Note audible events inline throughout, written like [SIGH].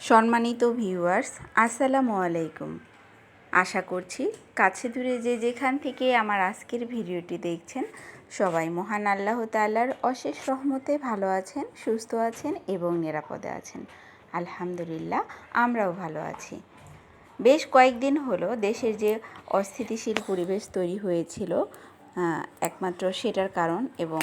সম্মানিত ভিউয়ার্স আসসালামু আলাইকুম। আশা করছি কাছে দূরে যে যেখান থেকে আমার আজকের ভিডিওটি দেখছেন, সবাই মহান আল্লাহ তাল্লার অশেষ রহমতে ভালো আছেন, সুস্থ আছেন এবং নিরাপদে আছেন। আলহামদুলিল্লাহ, আমরাও ভালো আছি। বেশ কয়েকদিন হলো দেশের যে অস্থিতিশীল পরিবেশ তৈরি হয়েছিল একমাত্র সেটার কারণ এবং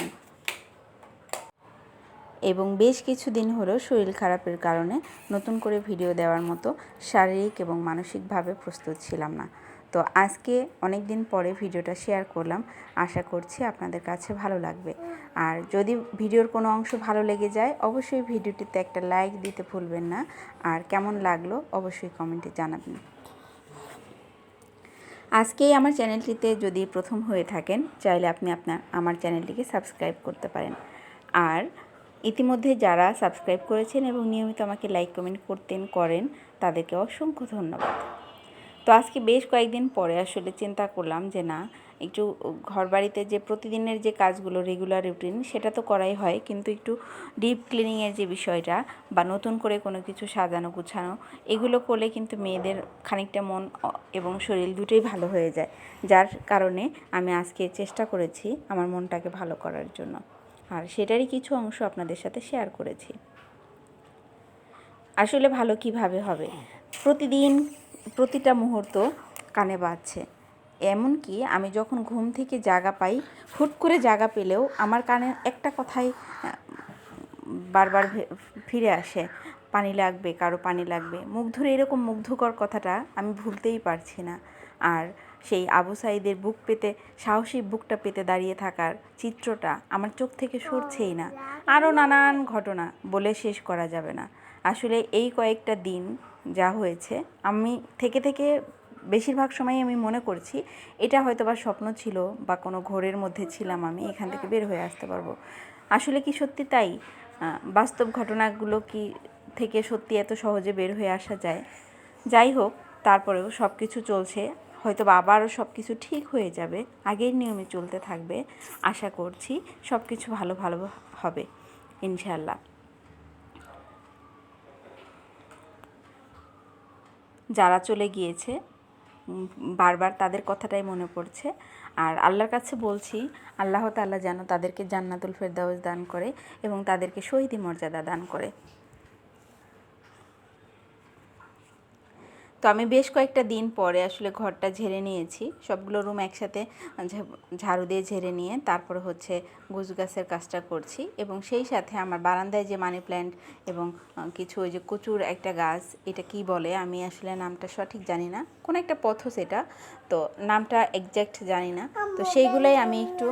এবং বেশ কিছুদিন হলো শরীর খারাপের কারণে নতুন করে ভিডিও দেওয়ার মতো শারীরিক এবং মানসিকভাবে প্রস্তুত ছিলাম না। তো আজকে অনেক দিন পরে ভিডিওটা শেয়ার করলাম। আশা করছি আপনাদের কাছে ভালো লাগবে। আর যদি ভিডিওর কোনো অংশ ভালো লেগে যায়, অবশ্যই ভিডিওটিতে একটা লাইক দিতে ভুলবেন না। আর কেমন লাগল, অবশ্যই কমেন্টে জানাবেন। আজকেই আমার চ্যানেলটিতে যদি প্রথম হয়ে থাকেন, চাইলে আপনি আপনার, আমার চ্যানেলটিকে সাবস্ক্রাইব করতে পারেন। আর ইতিমধ্যে যারা সাবস্ক্রাইব করেছেন এবং নিয়মিত আমাকে লাইক, কমেন্ট করতেন, করেন, তাদেরকে অসংখ্য ধন্যবাদ। তো আজকে বেশ কয়েকদিন পরে আসলে চিন্তা করলাম যে না, একটু ঘর বাড়িতে যে প্রতিদিনের যে কাজগুলো রেগুলার রুটিন সেটা তো করাই হয়, কিন্তু একটু ডিপ ক্লিনিংয়ের যে বিষয়টা বা নতুন করে কোনো কিছু সাজানো, গুছানো, এগুলো করলে কিন্তু মেয়েদের খানিকটা মন এবং শরীর দুটোই ভালো হয়ে যায়। যার কারণে আমি আজকে চেষ্টা করেছি আমার মনটাকে ভালো করার জন্য। আর সেটারই কিছু অংশ আপনাদের সাথে শেয়ার করেছি। আসলে ভালো কীভাবে হবে? প্রতিদিন প্রতিটা মুহূর্ত কানে বাজছে। এমনকি আমি যখন ঘুম থেকে জাগা পাই, হুট করে জাগা পেলেও আমার কানে একটা কথাই বারবার ফিরে আসে, পানি লাগবে, কারও পানি লাগবে। মুখ ধরে এরকম মুগ্ধকর কথাটা আমি ভুলতেই পারছি না। আর সেই আবু সাইদের বুক পেতে, সাহসী বুকটা পেতে দাঁড়িয়ে থাকার চিত্রটা আমার চোখ থেকে সরছেই না। আরও নানান ঘটনা বলে শেষ করা যাবে না। আসলে এই কয়েকটা দিন যা হয়েছে, আমি থেকে থেকে বেশিরভাগ সময় আমি মনে করছি, এটা হয়তো বা স্বপ্ন ছিল বা কোনো ঘোরের মধ্যে ছিলাম আমি, এখান থেকে বের হয়ে আসতে পারব। আসলে কি সত্যি তাই? বাস্তব ঘটনাগুলো কি থেকে সত্যি এত সহজে বের হয়ে আসা যায়? যাই হোক, তারপরেও সব কিছু চলছে হয়তো আবারও সব কিছু ঠিক হয়ে যাবে, আগের নিয়মে চলতে থাকবে, আশা করছি সব কিছু ভালো ভালো হবে ইনশাল্লাহ যারা চলে গিয়েছে বারবার তাদের কথাটাই মনে পড়ছে। আর আল্লাহর কাছে বলছি, আল্লাহ তাআলা যেন তাদেরকে জান্নাতুল ফেরদাউস দান করে এবং তাদেরকে শহীদি মর্যাদা দান করে। তো আমি বেশ কয়েকটা দিন পরে আসলে ঘরটা ঝেড়ে নিয়েছি। সবগুলো রুম একসাথে ঝাড়ু দিয়ে ঝেড়ে নিয়ে তারপরে হচ্ছে গুছ গাছের কাজটা করছি এবং সেই সাথে আমার বারান্দায় যে মানি প্ল্যান্ট এবং কিছু ওই যে কচুর একটা গাছ এটা কি বলে আমি আসলে নামটা সঠিক জানি না। কোন একটা পথস সেটা তো নামটা এক্স্যাক্ট জানি না। তো সেইগুলোই আমি একটু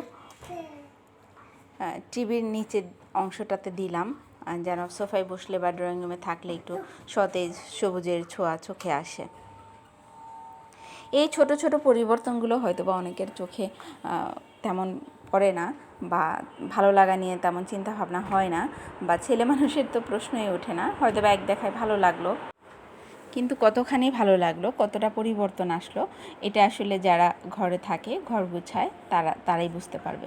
টিভির নিচের অংশটাতে দিলাম। যেন সোফায় বসলে বা ড্রয়িং রুমে থাকলে একটু সতেজ সবুজের ছোঁয়া চোখে আসে। এই ছোট ছোট পরিবর্তনগুলো হয়তো বা অনেকের চোখে তেমন পড়ে না বা ভালো লাগা নিয়ে তেমন চিন্তা ভাবনা হয় না বা ছেলে মানুষের তো প্রশ্নই ওঠে না হয়তো বা এক দেখায় ভালো লাগল। কিন্তু কতখানি ভালো লাগল, কতটা পরিবর্তন আসলো, এটা আসলে যারা ঘরে থাকে, ঘর গুছায়, তারা, তারাই বুঝতে পারবে।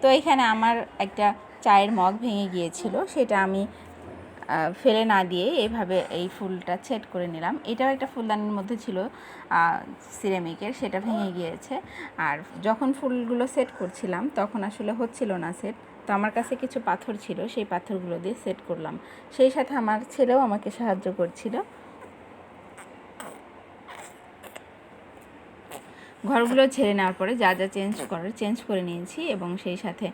তো এখানে আমার একটা চায়ের মগ ভেঙে গিয়েছিল, সেটা আমি ফেলে না দিয়ে এভাবে এই ফুলটা সেট করে নিলাম। এটাও একটা ফুলদানির মধ্যে ছিল সিরামিকের, সেটা ভেঙে গিয়েছে। আর যখন ফুলগুলো সেট করছিলাম, তখন আসলে হচ্ছিল না সেট। তো আমার কাছে কিছু পাথর ছিল, সেই পাথরগুলো দিয়ে সেট করলাম। সেই সাথে আমার ছেলেও আমাকে সাহায্য করছিল। ঘরগুলো ছেড়ে নেওয়ার পরে যা যা চেঞ্জ করার চেঞ্জ করে নিয়েছি এবং সেই সাথে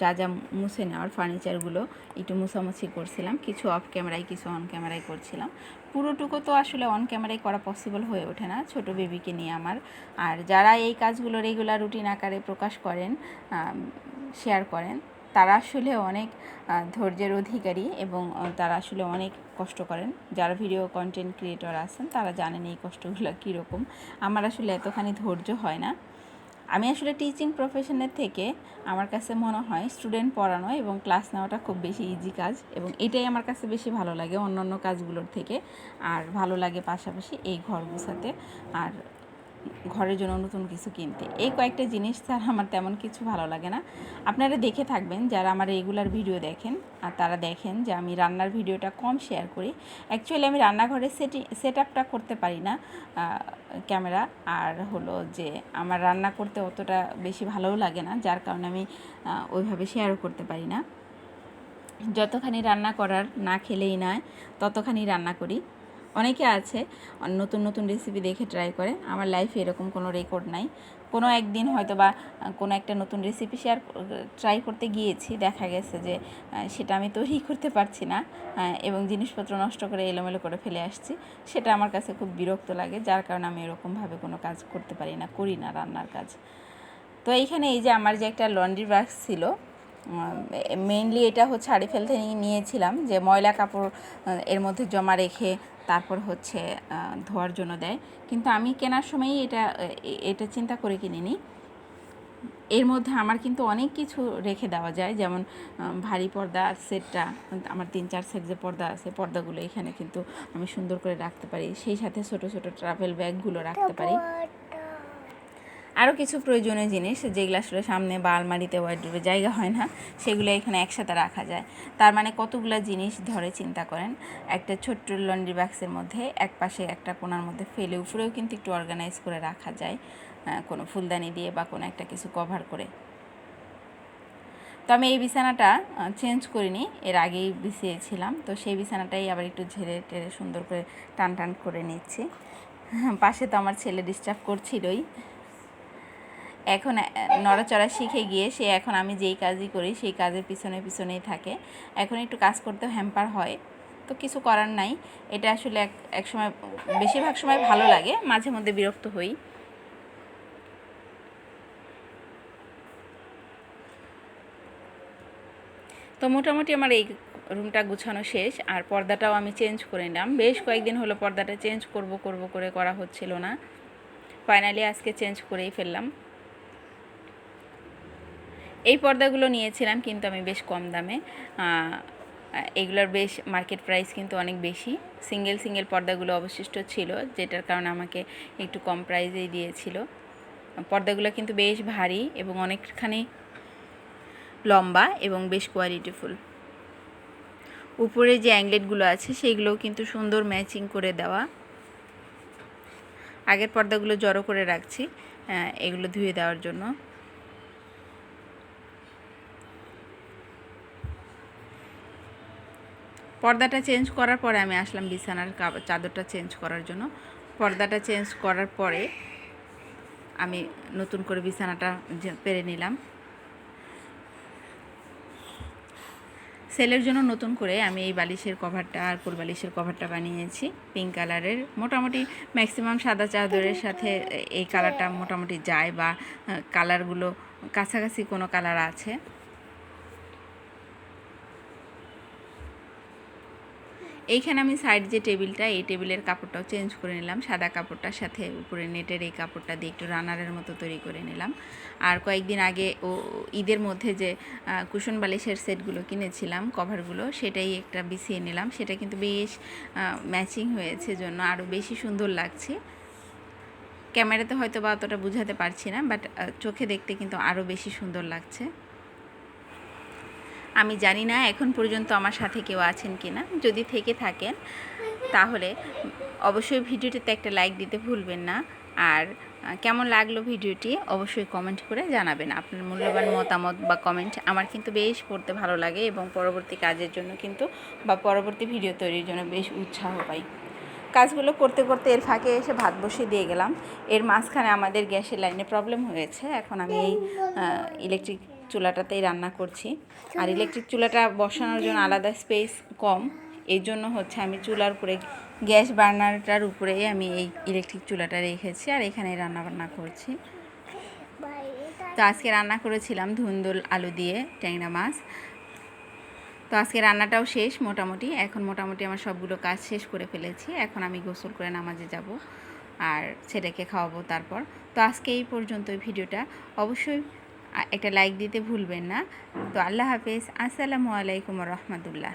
যা যা মুছে নেওয়ার ফার্নিচারগুলো একটু মুছামুছি করছিলাম। কিছু অফ ক্যামেরায় কিছু অন ক্যামেরায় করছিলাম। পুরোটুকু তো আসলে অন ক্যামেরায় করা পসিবল হয়ে ওঠে না, ছোট বেবিকে নিয়ে আমার। আর যারা এই কাজগুলো রেগুলার রুটিন আকারে প্রকাশ করেন শেয়ার করেন তারা আসলে অনেক ধৈর্যের অধিকারী এবং তারা আসলে অনেক কষ্ট করেন। যারা ভিডিও কন্টেন্ট ক্রিয়েটর আছেন, তারা জানেন এই কষ্টগুলো কীরকম। আমার আসলে এতখানি ধৈর্য হয় না। আমি আসলে টিচিং প্রফেশনের থেকে আমার কাছে মনে হয় স্টুডেন্ট পড়ানো এবং ক্লাস নেওয়াটা খুব বেশি ইজি কাজ এবং এটাই আমার কাছে বেশি ভালো লাগে অন্যান্য কাজগুলোর থেকে। আর ভালো লাগে পাশাপাশি এই ঘর গোছাতে। আর ঘরের জন্য নতুন কিছু কিনতে। এই কয়েকটা জিনিস ছাড়া আমার তেমন কিছু ভালো লাগে না। আপনারা দেখে থাকবেন যারা আমার রেগুলার ভিডিও দেখেন আর তারা দেখেন যে আমি রান্নার ভিডিওটা কম শেয়ার করি। অ্যাকচুয়ালি আমি রান্নাঘরে সেটি সেট আপটা করতে পারি না ক্যামেরা আর হলো যে আমার রান্না করতে অতটা বেশি ভালোও লাগে না, যার কারণে আমি ওইভাবে শেয়ারও করতে পারি না। যতখানি রান্না করার না খেলেই নয়, ততখানি রান্না করি। অনেকে আছে নতুন নতুন রেসিপি দেখে ট্রাই করে। আমার লাইফে এরকম কোনো রেকর্ড নাই। কোনো একদিন হয়তো বা, কোনো একটা নতুন রেসিপি শেয়ার ট্রাই করতে গিয়েছি, দেখা গেছে যে সেটা আমি তৈরি [LAUGHS] করতে পারছি না এবং জিনিসপত্র নষ্ট করে এলোমেলো করে ফেলে আসছি। সেটা আমার কাছে খুব বিরক্ত লাগে, যার কারণে আমি এরকমভাবে কোনো কাজ করতে পারি না, করি না রান্নার কাজ। তো এইখানে এই যে আমার যে একটা লন্ড্রি বাক্স ছিল মেইনলি এটা হচ্ছে হাঁড়ি ফেলতে নিয়েছিলাম যে ময়লা কাপড় এর মধ্যে জমা রেখে তারপর হচ্ছে ধোয়ার জন্য দেয়। কিন্তু আমি কেনার সময়ই এটা এটা চিন্তা করে কিনিনি। এর মধ্যে আমার কিন্তু অনেক কিছু রেখে দেওয়া যায়। যেমন ভারী পর্দা সেটটা, আমার তিন চার সেট যে পর্দা আছে, পর্দাগুলো এখানে কিন্তু আমি সুন্দর করে রাখতে পারি। সেই সাথে ছোট ছোট ট্রাভেল ব্যাগগুলো রাখতে পারি। আরও কিছু প্রয়োজনীয় জিনিস যেগুলো আসলে সামনে বা আলমারিতে জায়গা হয় না, সেগুলো এখানে একসাথে রাখা যায়। তার মানে কতগুলো জিনিস ধরে চিন্তা করেন, একটা ছোট্ট লন্ড্রি বাক্সের মধ্যে, এক পাশে একটা কোণার মধ্যে ফেলে, উপরেও কিন্তু একটু অর্গানাইজ করে রাখা যায় কোনো ফুলদানি দিয়ে বা কোনো একটা কিছু কভার করে। তো আমি এই বিছানাটা চেঞ্জ করিনি, এর আগেই বিছিয়েছিলাম, তো সেই বিছানাটাই আবার একটু ঝেড়ে টেরে সুন্দর করে টান টান করে নিচ্ছি। পাশে তো আমার ছেলে ডিস্টার্ব করছিলই। এখন নড়াচড়া শিখে গিয়ে সে এখন আমি যেই কাজই করি সেই কাজের পিছনে পিছনেই থাকে। এখন একটু কাজ করতেও হ্যাম্পার হয়। তো কিছু করার নাই। এটা আসলে এক এক সময়, বেশিরভাগ সময় ভালো লাগে, মাঝে মধ্যে বিরক্ত হই। তো মোটামুটি আমার এই রুমটা গুছানো শেষ, আর পর্দাটাও আমি চেঞ্জ করে নিলাম। বেশ কয়েকদিন হলো পর্দাটা চেঞ্জ করব করব করে করা হচ্ছিল না। ফাইনালি আজকে চেঞ্জ করেই ফেললাম। এই পর্দাগুলো নিয়েছিলাম কিন্তু আমি বেশ কম দামে। এগুলোর বেশ মার্কেট প্রাইস কিন্তু অনেক বেশি। সিঙ্গেল সিঙ্গেল পর্দাগুলো অবশিষ্ট ছিল, যেটার কারণে আমাকে একটু কম প্রাইসেই দিয়েছিল। পর্দাগুলো কিন্তু বেশ ভারী এবং অনেকখানি লম্বা এবং বেশ কোয়ালিটিফুল উপরে যে অ্যাংলেটগুলো আছে সেইগুলোও কিন্তু সুন্দর ম্যাচিং করে দেওয়া। আগের পর্দাগুলো জড়ো করে রাখছি এগুলো ধুয়ে দেওয়ার জন্য। পর্দাটা চেঞ্জ করার পরে আমি আসলাম বিছানার চাদরটা চেঞ্জ করার জন্য। পর্দাটা চেঞ্জ করার পরে আমি নতুন করে বিছানাটা পেরে নিলাম। সেলের জন্য নতুন করে আমি এই বালিশের কভারটা, আর ফুল বালিশের কভারটা বানিয়েছি। পিঙ্ক কালারের। মোটামুটি ম্যাক্সিমাম সাদা চাদরের সাথে এই কালারটা মোটামুটি যায় বা কালারগুলো, কাছাকাছি কোনো কালার আছে। এইখানে আমি সাইড যে টেবিলটা, এই টেবিলের কাপড়টাও চেঞ্জ করে নিলাম। সাদা কাপড়টার সাথে উপরে নেটের এই কাপড়টা দিয়ে একটু রানারের মতো তৈরি করে নিলাম। আর কয়েকদিন আগে ও ঈদের মধ্যে যে কুশন বালিশের সেটগুলো কিনেছিলাম, কভারগুলো, সেটাই একটা বিছিয়ে নিলাম। সেটা কিন্তু বেশ ম্যাচিং হয়েছে জন্য আরও বেশি সুন্দর লাগছে। ক্যামেরাতে হয়তো বা অতটা বোঝাতে পারছি না, বাট চোখে দেখতে কিন্তু আরও বেশি সুন্দর লাগছে। আমি জানি না এখন পর্যন্ত আমার সাথে কেউ আছেন কি না যদি থেকে থাকেন, তাহলে অবশ্যই ভিডিওটিতে একটা লাইক দিতে ভুলবেন না। আর কেমন লাগল ভিডিওটি অবশ্যই কমেন্ট করে জানাবেন। আপনার মূল্যবান মতামত বা কমেন্ট আমার কিন্তু বেশ পড়তে ভালো লাগে এবং পরবর্তী কাজের জন্য কিন্তু বা পরবর্তী ভিডিও তৈরির জন্য বেশ উৎসাহ পাই। কাজগুলো করতে করতে এর ফাঁকে এসে ভাত বসিয়ে দিয়ে গেলাম। এর মাঝখানে আমাদের গ্যাসের লাইনে প্রবলেম হয়েছে। এখন আমি এই ইলেকট্রিক চুলাটাতেই রান্না করছি। আর ইলেকট্রিক চুলাটা বসানোর জন্য আলাদা স্পেস কম। এই জন্য হচ্ছে আমি চুলার উপরে গ্যাস বার্নারটার উপরেই আমি এই ইলেকট্রিক চুলাটা রেখেছি আর এখানে রান্না বান্না করছি তো আজকে রান্না করেছিলাম ধুন্দুল আলু দিয়ে ট্যাংরা মাছ। তো আজকে রান্নাটাও শেষ মোটামুটি। এখন মোটামুটি আমার সবগুলো কাজ শেষ করে ফেলেছি। এখন আমি গোসল করে নামাজে যাব আর ছেলেকে খাওয়াবো তারপর। তো আজকে এই পর্যন্ত ভিডিওটা। অবশ্যই একটা লাইক দিতে ভুলবেন না। তো আল্লাহ হাফিজ। আসসালামু আলাইকুম রহমতুল্লাহ।